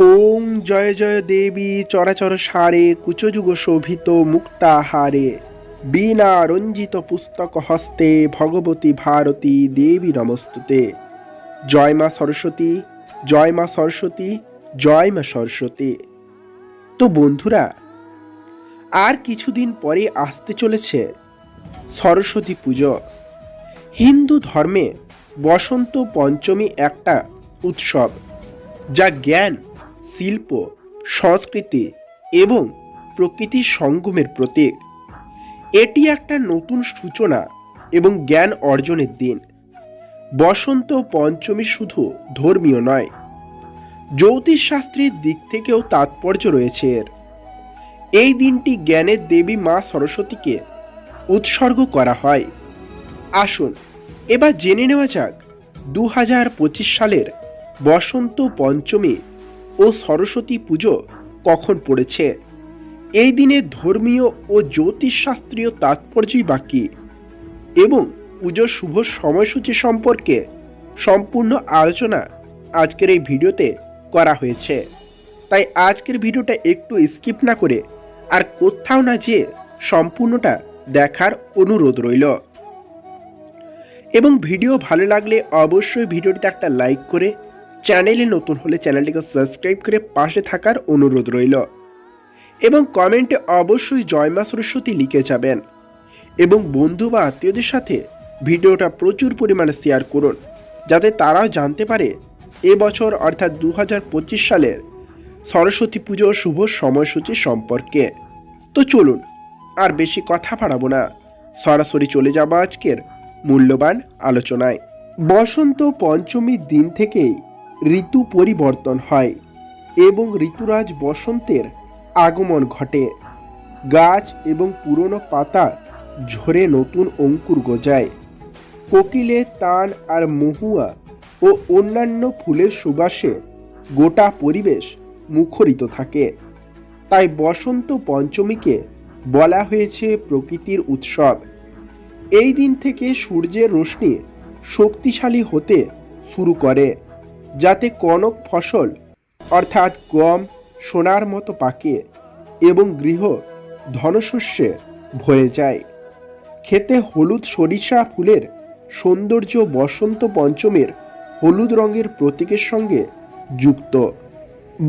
ওম জয় জয় দেবী চরাচর সারে কুচযুগ শোভিত মুক্তাহারে বিনা রঞ্জিত পুস্তক হস্তে ভগবতী ভারতী দেবী নমস্তুতে। জয় মা সরস্বতী, জয় মা সরস্বতী, জয় মা সরস্বতী। তো বন্ধুরা, আর কিছুদিন পরে আসতে চলেছে সরস্বতী পুজো। হিন্দু ধর্মে বসন্ত পঞ্চমী একটা উৎসব, যা জ্ঞান শিল্প, সংস্কৃতি এবং প্রকৃতির সঙ্গমের প্রতীক। এটি একটা নতুন সূচনা এবং জ্ঞান অর্জনের দিন। বসন্ত পঞ্চমী শুধু ধর্মীয় নয়, জ্যোতিষশাস্ত্রের দিক থেকেও তাৎপর্য রয়েছে এর। এই দিনটি জ্ঞানের দেবী মা সরস্বতীকে উৎসর্গ করা হয়। আসুন, এবার জেনে নেওয়া যাক দু হাজার পঁচিশ সালের বসন্ত পঞ্চমী ও সরস্বতী পুজো কখন পড়েছে? এই দিনে ধর্মীয় ও জ্যোতিষশাস্ত্রীয় তাৎপর্যই বাকি। এবং পুজোর শুভ সময়সূচি সম্পর্কে সম্পূর্ণ আলোচনা আজকের এই ভিডিওতে করা হয়েছে। তাই আজকের ভিডিওটা একটু স্কিপ না করে আর কোথাও না যেয়ে সম্পূর্ণটা দেখার অনুরোধ রইল। এবং ভিডিও ভালো লাগলে অবশ্যই ভিডিওটিতে একটা লাইক করে চ্যানেলে নতুন হলে চ্যানেলটিকে সাবস্ক্রাইব করে পাশে থাকার অনুরোধ রইল। এবং কমেন্টে অবশ্যই জয় মা সরস্বতী লিখে যাবেন। এবং বন্ধু বা আত্মীয়দের সাথে ভিডিওটা প্রচুর পরিমাণে শেয়ার করুন। যাতে তারাও জানতে পারে এবছর অর্থাৎ দু হাজার পঁচিশ সালের সরস্বতী পুজোর শুভ সময়সূচি সম্পর্কে। তো চলুন, আর বেশি কথা বাড়াবো না। সরাসরি চলে যাব আজকের মূল্যবান আলোচনায়। বসন্ত পঞ্চমীর দিন থেকেই ঋতু পরিবর্তন হয় এবং ঋতুরাজ বসন্তের আগমন ঘটে। গাছ এবং পুরনো পাতা ঝরে নতুন অঙ্কুর গজায়। কোকিলে তান আর মহুয়া ও অন্যান্য ফুলের সুবাসে গোটা পরিবেশ মুখরিত থাকে। তাই বসন্ত পঞ্চমীকে বলা হয়েছে প্রকৃতির উৎসব। এই দিন থেকে সূর্যের রশ্মি শক্তিশালী হতে শুরু করে। যাতে কনক ফসল, অর্থাৎ গম, সোনার মতো পাকে এবং গৃহ ধনশস্যে ভরে যায়। খেতে হলুদ সরিষা ফুলের সৌন্দর্য বসন্ত পঞ্চমের হলুদ রঙের প্রতীকের সঙ্গে যুক্ত।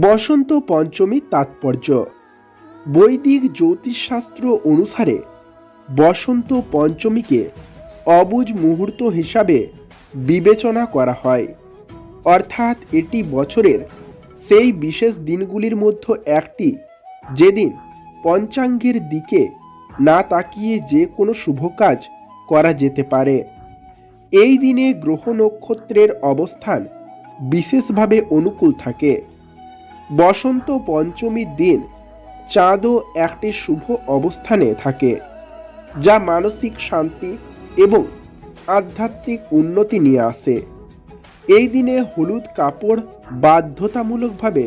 বসন্ত পঞ্চমী তাৎপর্য। বৈদিক জ্যোতিষশাস্ত্র অনুসারে বসন্ত পঞ্চমীকে অবুজ মুহূর্ত হিসাবে বিবেচনা করা হয়। অর্থাৎ এটি বছরের সেই বিশেষ দিনগুলির মধ্যে একটি, যেদিন পঞ্চাঙ্গের দিকে না তাকিয়ে যে কোনো শুভ কাজ করা যেতে পারে। এই দিনে গ্রহ নক্ষত্রের অবস্থান বিশেষভাবে অনুকূল থাকে। বসন্ত পঞ্চমীর দিন চাঁদও একটি শুভ অবস্থানে থাকে, যা মানসিক শান্তি এবং আধ্যাত্মিক উন্নতি নিয়ে আসে। এই দিনে হলুদ কাপড় বাধ্যতামূলকভাবে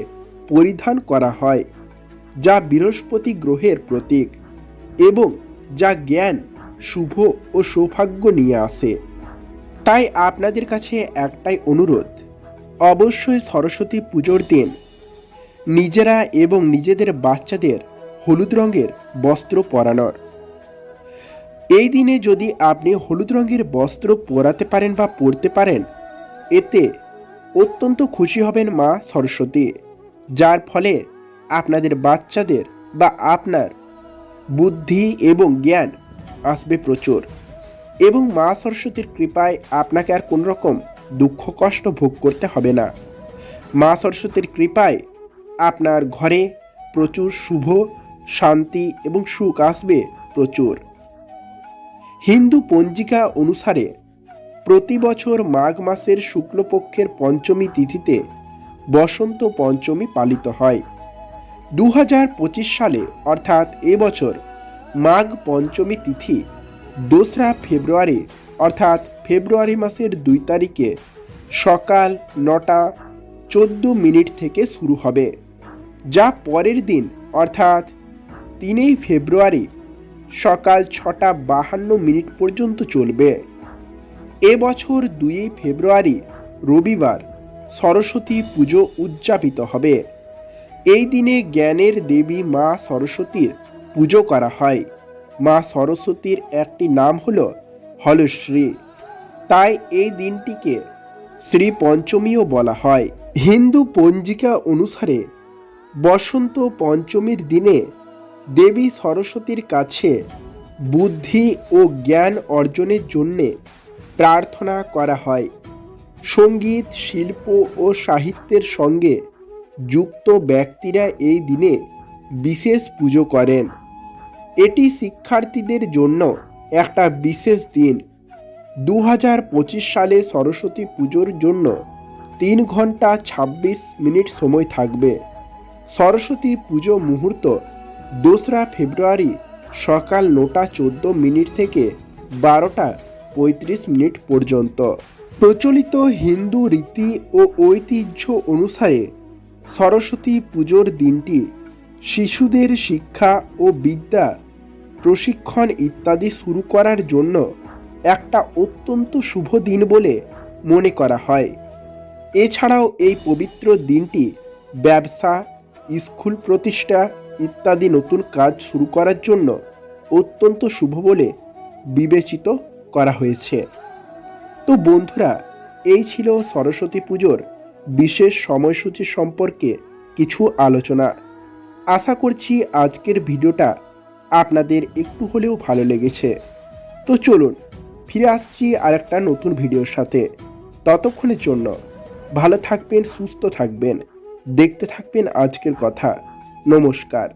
পরিধান করা হয়, যা বৃহস্পতি গ্রহের প্রতীক এবং যা জ্ঞান, শুভ ও সৌভাগ্য নিয়ে আসে। তাই আপনাদের কাছে একটাই অনুরোধ, অবশ্যই সরস্বতী পুজোর দিন নিজেরা এবং নিজেদের বাচ্চাদের হলুদ রঙের বস্ত্র পরানোর। এই দিনে যদি আপনি হলুদ রঙের বস্ত্র পরাতে পারেন বা পরতে পারেন এতে অত্যন্ত খুশি হবেন মা সরস্বতী, যার ফলে আপনাদের বাচ্চাদের বা আপনার বুদ্ধি এবং জ্ঞান আসবে প্রচুর। এবং মা সরস্বতীর কৃপায় আপনাকে আর কোনো রকম দুঃখ, কষ্ট ভোগ করতে হবে না। মা সরস্বতীর কৃপায় আপনার ঘরে প্রচুর শুভ, শান্তি এবং সুখ আসবে প্রচুর। হিন্দু পঞ্জিকা অনুসারে প্রতি বছর মাঘ মাসের শুক্লপক্ষের পঞ্চমী তিথিতে বসন্ত পঞ্চমী পালিত হয়। দু হাজার পঁচিশ সালে, অর্থাৎ এবছর মাঘ পঞ্চমী তিথি দোসরা ফেব্রুয়ারি, অর্থাৎ ফেব্রুয়ারি মাসের দুই তারিখে সকাল নটা চোদ্দ মিনিট থেকে শুরু হবে, যা পরের দিন, অর্থাৎ তিনই ফেব্রুয়ারি সকাল ছটা বাহান্ন মিনিট পর্যন্ত চলবে। এবছর দুই ফেব্রুয়ারি, রবিবার, সরস্বতী পুজো উদযাপিত হবে। এই দিনে জ্ঞানের দেবী মা সরস্বতীর পুজো করা হয়। মা সরস্বতীর একটি নাম হল হলশ্রী। তাই এই দিনটিকে শ্রী পঞ্চমীও বলা হয়। হিন্দু পঞ্জিকা অনুসারে বসন্ত পঞ্চমীর দিনে দেবী সরস্বতীর কাছে বুদ্ধি ও জ্ঞান অর্জনের জন্যে প্রার্থনা করা হয়। সংগীত, শিল্প ও সাহিত্যের সঙ্গে যুক্ত ব্যক্তিরা এই দিনে বিশেষ পুজো করেন। এটি শিক্ষার্থীদের জন্য একটা বিশেষ দিন। দু পঁচিশ সালে সরস্বতী পুজোর জন্য তিন ঘণ্টা ২৬ মিনিট সময় থাকবে। সরস্বতী পুজো মুহূর্ত দোসরা ফেব্রুয়ারি সকাল নটা চোদ্দ মিনিট থেকে বারোটা পঁয়ত্রিশ মিনিট পর্যন্ত। প্রচলিত হিন্দু রীতি ও ঐতিহ্য অনুসারে সরস্বতী পুজোর দিনটি শিশুদের শিক্ষা ও বিদ্যা, প্রশিক্ষণ ইত্যাদি শুরু করার জন্য একটা অত্যন্ত শুভ দিন বলে মনে করা হয়। এছাড়াও এই পবিত্র দিনটি ব্যবসা, স্কুল প্রতিষ্ঠা ইত্যাদি নতুন কাজ শুরু করার জন্য অত্যন্ত শুভ বলে বিবেচিত করা হয়েছে। তো বন্ধুরা, এই ছিল সরস্বতী পুজোর বিশেষ সময়সূচি সম্পর্কে কিছু আলোচনা। আশা করছি আজকের ভিডিওটা আপনাদের একটু হলেও ভালো লেগেছে। তো চলুন, ফিরে আসছি আর একটা নতুন ভিডিওর সাথে। ততক্ষণের জন্য ভালো থাকবেন, সুস্থ থাকবেন, দেখতে থাকবেন আজকের কথা। নমস্কার।